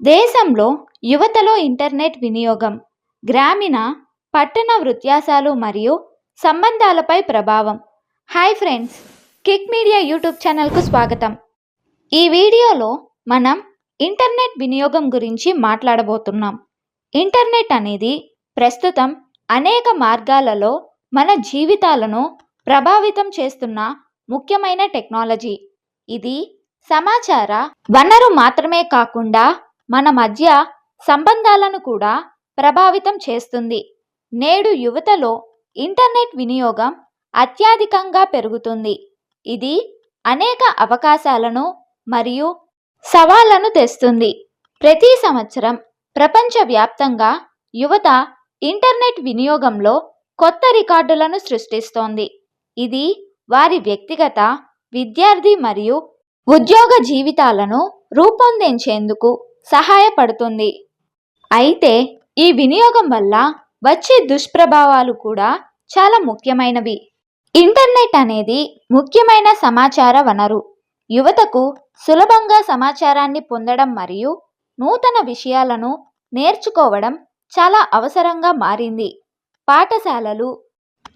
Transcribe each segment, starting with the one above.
దేశంలో యువతలో ఇంటర్నెట్ వినియోగం గ్రామీణ పట్టణ వృత్యాసాలు మరియు సంబంధాలపై ప్రభావం. Hi friends kick media YouTube ఛానల్కు స్వాగతం. ఈ వీడియోలో మనం ఇంటర్నెట్ వినియోగం గురించి మాట్లాడబోతున్నాం. ఇంటర్నెట్ అనేది ప్రస్తుతం అనేక మార్గాలలో మన జీవితాలను ప్రభావితం చేస్తున్న ముఖ్యమైన టెక్నాలజీ. ఇది సమాచార వనరు మాత్రమే కాకుండా మన మధ్య సంబంధాలను కూడా ప్రభావితం చేస్తుంది. నేడు యువతలో ఇంటర్నెట్ వినియోగం అత్యధికంగా పెరుగుతుంది. ఇది అనేక అవకాశాలను మరియు సవాళ్ళను తెస్తుంది. ప్రతి సంవత్సరం ప్రపంచవ్యాప్తంగా యువత ఇంటర్నెట్ వినియోగంలో కొత్త రికార్డులను సృష్టిస్తోంది. ఇది వారి వ్యక్తిగత విద్యార్థి మరియు ఉద్యోగ జీవితాలను రూపొందించేందుకు సహాయపడుతుంది. అయితే ఈ వినియోగం వల్ల వచ్చే దుష్ప్రభావాలు కూడా చాలా ముఖ్యమైనవి. ఇంటర్నెట్ అనేది ముఖ్యమైన సమాచార వనరు. యువతకు సులభంగా సమాచారాన్ని పొందడం మరియు నూతన విషయాలను నేర్చుకోవడం చాలా అవసరంగా మారింది. పాఠశాలలు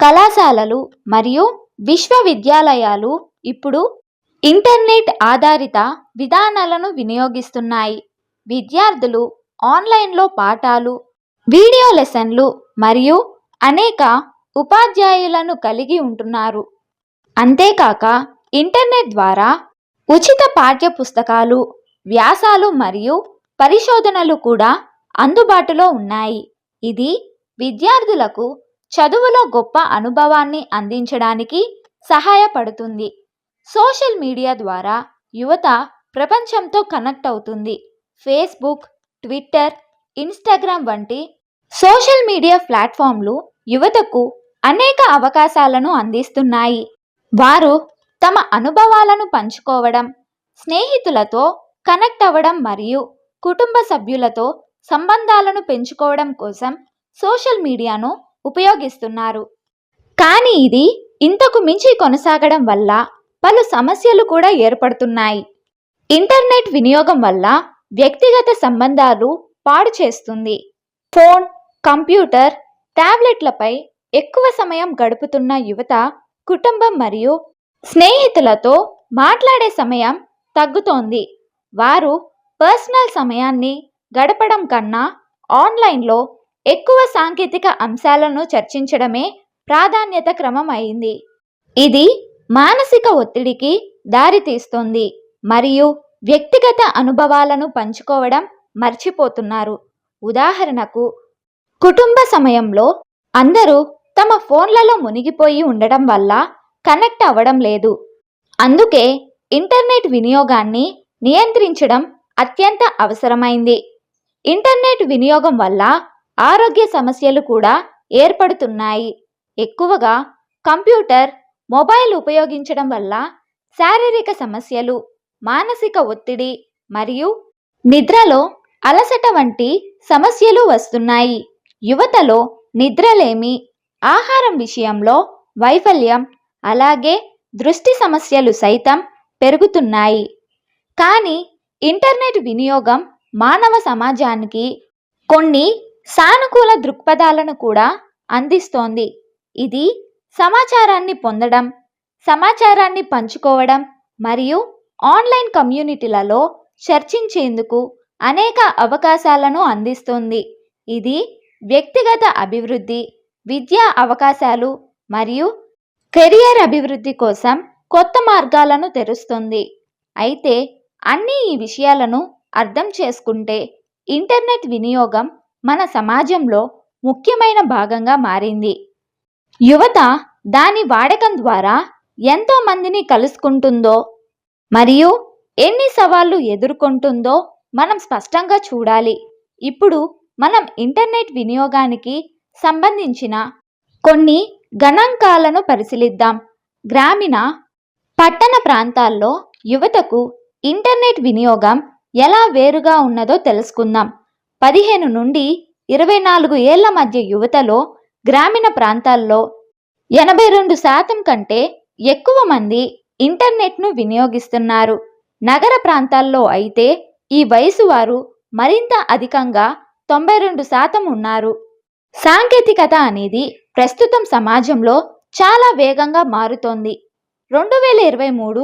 కళాశాలలు మరియు విశ్వవిద్యాలయాలు ఇప్పుడు ఇంటర్నెట్ ఆధారిత విధానాలను వినియోగిస్తున్నాయి. విద్యార్థులు ఆన్లైన్లో పాఠాలు వీడియో లెసన్లు మరియు అనేక ఉపాధ్యాయులను కలిగి ఉంటున్నారు. అంతేకాక ఇంటర్నెట్ ద్వారా ఉచిత పాఠ్య పుస్తకాలు వ్యాసాలు మరియు పరిశోధనలు కూడా అందుబాటులో ఉన్నాయి. ఇది విద్యార్థులకు చదువులో గొప్ప అనుభవాన్ని అందించడానికి సహాయపడుతుంది. సోషల్ మీడియా ద్వారా యువత ప్రపంచంతో కనెక్ట్ అవుతుంది. ఫేస్బుక్ ట్విట్టర్ ఇన్స్టాగ్రామ్ వంటి సోషల్ మీడియా ప్లాట్ఫామ్లు యువతకు అనేక అవకాశాలను అందిస్తున్నాయి. వారు తమ అనుభవాలను పంచుకోవడం స్నేహితులతో కనెక్ట్ అవ్వడం మరియు కుటుంబ సభ్యులతో సంబంధాలను పెంచుకోవడం కోసం సోషల్ మీడియాను ఉపయోగిస్తున్నారు. కానీ ఇది ఇంతకు మించి కొనసాగడం వల్ల పలు సమస్యలు కూడా ఏర్పడుతున్నాయి. ఇంటర్నెట్ వినియోగం వల్ల వ్యక్తిగత సంబంధాలు పాడు చేస్తుంది. ఫోన్ కంప్యూటర్ టాబ్లెట్లపై ఎక్కువ సమయం గడుపుతున్న యువత కుటుంబం మరియు స్నేహితులతో మాట్లాడే సమయం తగ్గుతోంది. వారు పర్సనల్ సమయాన్ని గడపడం కన్నా ఆన్లైన్లో ఎక్కువ సాంకేతిక అంశాలను చర్చించడమే ప్రాధాన్యత క్రమం అయింది ఇది మానసిక ఒత్తిడికి దారితీస్తుంది మరియు వ్యక్తిగత అనుభవాలను పంచుకోవడం మర్చిపోతున్నారు. ఉదాహరణకు కుటుంబ సమయంలో అందరూ తమ ఫోన్లలో మునిగిపోయి ఉండడం వల్ల కనెక్ట్ అవ్వడం లేదు. అందుకే ఇంటర్నెట్ వినియోగాన్ని నియంత్రించడం అత్యంత అవసరమైంది. ఇంటర్నెట్ వినియోగం వల్ల ఆరోగ్య సమస్యలు కూడా ఏర్పడుతున్నాయి. ఎక్కువగా కంప్యూటర్ మొబైల్ ఉపయోగించడం వల్ల శారీరక సమస్యలు మానసిక ఒత్తిడి మరియు నిద్రలో అలసట వంటి సమస్యలు వస్తున్నాయి. యువతలో నిద్రలేమి ఆహారం విషయంలో వైఫల్యం అలాగే దృష్టి సమస్యలు సైతం పెరుగుతున్నాయి. కానీ ఇంటర్నెట్ వినియోగం మానవ సమాజానికి కొన్ని సానుకూల దృక్పథాలను కూడా అందిస్తోంది. ఇది సమాచారాన్ని పొందడం సమాచారాన్ని పంచుకోవడం మరియు ఆన్లైన్ కమ్యూనిటీలలో చర్చించేందుకు అనేక అవకాశాలను అందిస్తుంది. ఇది వ్యక్తిగత అభివృద్ధి విద్యా అవకాశాలు మరియు కెరియర్ అభివృద్ధి కోసం కొత్త మార్గాలను తెరుస్తుంది. అయితే అన్ని ఈ విషయాలను అర్థం చేసుకుంటే ఇంటర్నెట్ వినియోగం మన సమాజంలో ముఖ్యమైన భాగంగా మారింది. యువత దాని వాడకం ద్వారా ఎంతో మందిని కలుసుకుంటుందో మరియు ఎన్ని సవాళ్ళు ఎదుర్కొంటుందో మనం స్పష్టంగా చూడాలి. ఇప్పుడు మనం ఇంటర్నెట్ వినియోగానికి సంబంధించిన కొన్ని గణాంకాలను పరిశీలిద్దాం. గ్రామీణ పట్టణ ప్రాంతాల్లో యువతకు ఇంటర్నెట్ వినియోగం ఎలా వేరుగా ఉన్నదో తెలుసుకుందాం. పదిహేను నుండి ఇరవై నాలుగు ఏళ్ళ మధ్య యువతలో గ్రామీణ ప్రాంతాల్లో ఎనభై రెండు శాతం కంటే ఎక్కువ మంది ఇంటర్నెట్ను వినియోగిస్తున్నారు. నగర ప్రాంతాల్లో అయితే ఈ వయసు వారు మరింత అధికంగా తొంభై రెండు శాతం ఉన్నారు. సాంకేతికత అనేది ప్రస్తుతం సమాజంలో చాలా వేగంగా మారుతోంది. రెండు వేల ఇరవై మూడు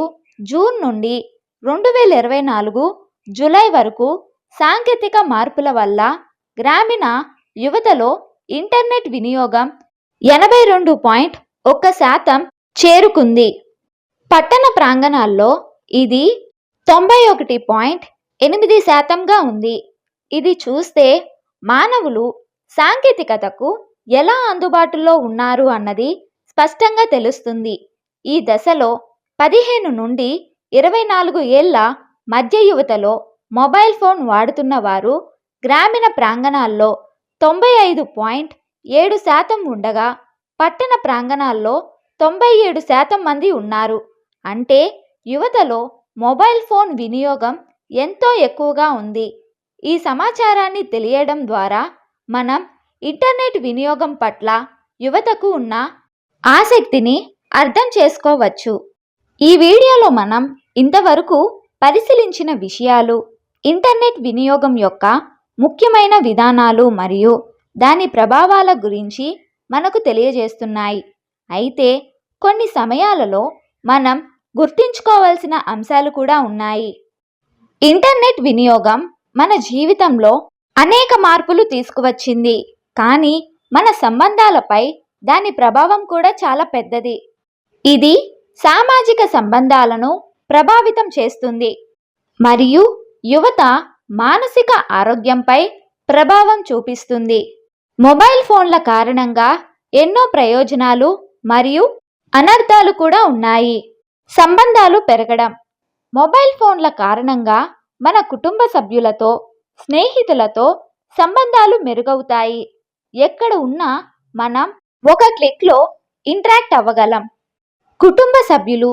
జూన్ నుండి రెండు వేల ఇరవై నాలుగు జూలై వరకు సాంకేతిక మార్పుల వల్ల గ్రామీణ యువతలో ఇంటర్నెట్ వినియోగం ఎనభై రెండు పాయింట్ ఒక్క శాతం చేరుకుంది. పట్టణ ప్రాంగణాల్లో ఇది తొంభై ఒకటి పాయింట్ ఎనిమిది శాతంగా ఉంది. ఇది చూస్తే మానవులు సాంకేతికతకు ఎలా అందుబాటులో ఉన్నారు అన్నది స్పష్టంగా తెలుస్తుంది. ఈ దశలో పదిహేను నుండి ఇరవై నాలుగు ఏళ్ళ మధ్య యువతలో మొబైల్ ఫోన్ వాడుతున్న వారు గ్రామీణ ప్రాంగణాల్లో తొంభై ఐదు పాయింట్ ఏడు శాతం ఉండగా పట్టణ ప్రాంగణాల్లో తొంభై ఏడు శాతం మంది ఉన్నారు. అంటే యువతలో మొబైల్ ఫోన్ వినియోగం ఎంతో ఎక్కువగా ఉంది. ఈ సమాచారాన్ని తెలియడం ద్వారా మనం ఇంటర్నెట్ వినియోగం పట్ల యువతకు ఉన్న ఆసక్తిని అర్థం చేసుకోవచ్చు. ఈ వీడియోలో మనం ఇంతవరకు పరిశీలించిన విషయాలు ఇంటర్నెట్ వినియోగం యొక్క ముఖ్యమైన విధానాలు మరియు దాని ప్రభావాల గురించి మనకు తెలియజేస్తున్నాయి. అయితే కొన్ని సమయాలలో మనం గుర్తుంచుకోవాల్సిన అంశాలు కూడా ఉన్నాయి. ఇంటర్నెట్ వినియోగం మన జీవితంలో అనేక మార్పులు తీసుకువచ్చింది. కానీ మన సంబంధాలపై దాని ప్రభావం కూడా చాలా పెద్దది. ఇది సామాజిక సంబంధాలను ప్రభావితం చేస్తుంది. మరియు యువత మానసిక ఆరోగ్యంపై ప్రభావం చూపిస్తుంది. మొబైల్ ఫోన్ల కారణంగా ఎన్నో ప్రయోజనాలు మరియు అనర్థాలు కూడా ఉన్నాయి. సంబంధాలు పెరగడం. మొబైల్ ఫోన్ల కారణంగా మన కుటుంబ సభ్యులతో స్నేహితులతో సంబంధాలు మెరుగవుతాయి. ఎక్కడ ఉన్నా మనం ఒక క్లిక్లో ఇంటరాక్ట్ అవ్వగలం. కుటుంబ సభ్యులు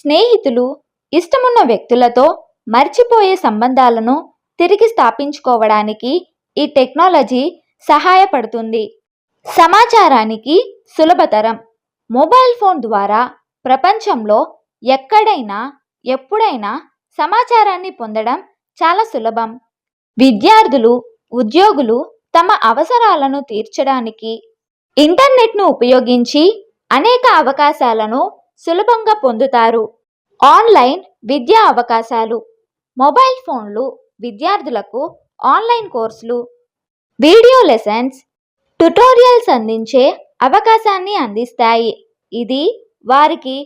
స్నేహితులు ఇష్టమున్న వ్యక్తులతో మర్చిపోయే సంబంధాలను తిరిగి స్థాపించుకోవడానికి ఈ టెక్నాలజీ సహాయపడుతుంది. సమాచారానికి సులభతరం. మొబైల్ ఫోన్ ద్వారా ప్రపంచంలో ఎక్కడైనా ఎప్పుడైనా సమాచారాన్ని పొందడం చాలా సులభం. విద్యార్థులు ఉద్యోగులు తమ అవసరాలను తీర్చడానికి ఇంటర్నెట్ను ఉపయోగించి అనేక అవకాశాలను సులభంగా పొందుతారు. ఆన్లైన్ విద్యా అవకాశాలు మొబైల్ ఫోన్లు విద్యార్థులకు ఆన్లైన్ కోర్సులు వీడియో లెసన్స్ ట్యుటోరియల్స్ అందించే అవకాశాన్ని అందిస్తాయి. ఇది వారికి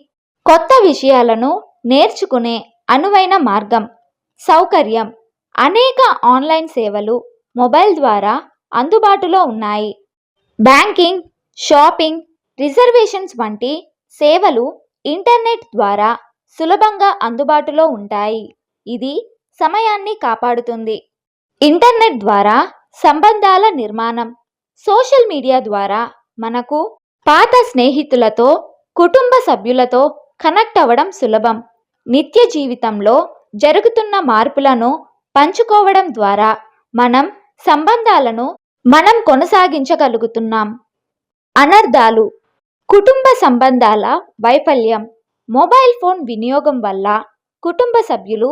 కొత్త విషయాలను నేర్చుకునే అనువైన మార్గం సౌకర్యం. అనేక ఆన్లైన్ సేవలు మొబైల్ ద్వారా అందుబాటులో ఉన్నాయి. బ్యాంకింగ్ షాపింగ్ రిజర్వేషన్స్ వంటి సేవలు ఇంటర్నెట్ ద్వారా సులభంగా అందుబాటులో ఉంటాయి. ఇది సమయాన్ని కాపాడుతుంది. ఇంటర్నెట్ ద్వారా సంబంధాల నిర్మాణం సోషల్ మీడియా ద్వారా మనకు పాత స్నేహితులతో కుటుంబ సభ్యులతో కనెక్ట్ అవ్వడం సులభం. నిత్య జీవితంలో జరుగుతున్న మార్పులను పంచుకోవడం ద్వారా మనం సంబంధాలను మనం కొనసాగించగలుగుతున్నాం. అనర్థాలు కుటుంబ సంబంధాల వైఫల్యం మొబైల్ ఫోన్ వినియోగం వల్ల కుటుంబ సభ్యులు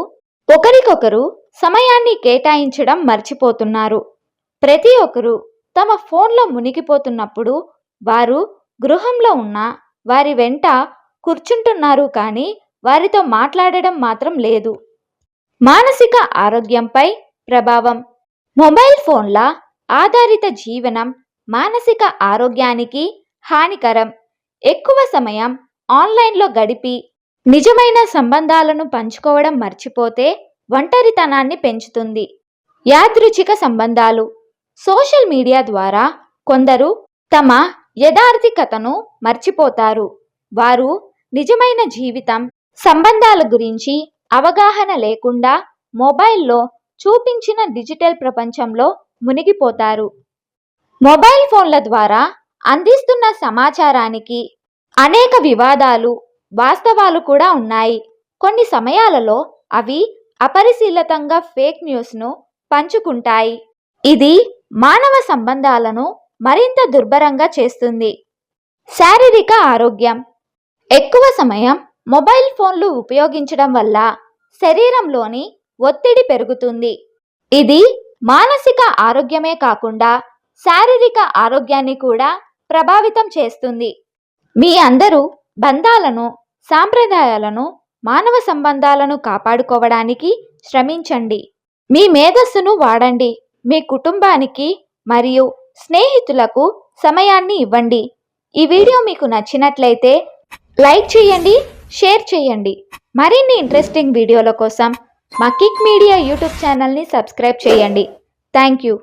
ఒకరికొకరు సమయాన్ని కేటాయించడం మర్చిపోతున్నారు. ప్రతి ఒక్కరూ తమ ఫోన్లో మునిగిపోతున్నప్పుడు వారు గృహంలో ఉన్న వారి వెంట కూర్చుంటున్నారు కానీ వారితో మాట్లాడడం మాత్రం లేదు. మానసిక ఆరోగ్యంపై ప్రభావం. మొబైల్ ఫోన్ల ఆధారిత జీవనం మానసిక ఆరోగ్యానికి హానికరం. ఎక్కువ సమయం ఆన్లైన్లో గడిపి నిజమైన సంబంధాలను పంచుకోవడం మర్చిపోతే ఒంటరితనాన్ని పెంచుతుంది. యాదృచ్ఛిక సంబంధాలు. సోషల్ మీడియా ద్వారా కొందరు తమ యథార్థికతను మర్చిపోతారు. వారు నిజమైన జీవితం సంబంధాల గురించి అవగాహన లేకుండా మొబైల్లో చూపించిన డిజిటల్ ప్రపంచంలో మునిగిపోతారు. మొబైల్ ఫోన్ల ద్వారా అందిస్తున్న సమాచారానికి అనేక వివాదాలు వాస్తవాలు కూడా ఉన్నాయి. కొన్ని సమయాలలో అవి అపరిశీలతంగా ఫేక్ న్యూస్ను పంచుకుంటాయి. ఇది మానవ సంబంధాలను మరింత దుర్భరంగా చేస్తుంది. శారీరక ఆరోగ్యం ఎక్కువ సమయం మొబైల్ ఫోన్లు ఉపయోగించడం వల్ల శరీరంలోని ఒత్తిడి పెరుగుతుంది. ఇది మానసిక ఆరోగ్యమే కాకుండా శారీరక ఆరోగ్యాన్ని కూడా ప్రభావితం చేస్తుంది. మీ అందరూ బంధాలను సాంప్రదాయాలను మానవ సంబంధాలను కాపాడుకోవడానికి శ్రమించండి. మీ మేధస్సును వాడండి. మీ కుటుంబానికి మరియు స్నేహితులకు సమయాన్ని ఇవ్వండి. ఈ వీడియో మీకు నచ్చినట్లయితే లైక్ చేయండి షేర్ చేయండి. మరిన్ని ఇంట్రెస్టింగ్ వీడియోల కోసం మా కిక్ మీడియా యూట్యూబ్ ఛానల్ని సబ్స్క్రైబ్ చేయండి. Thank you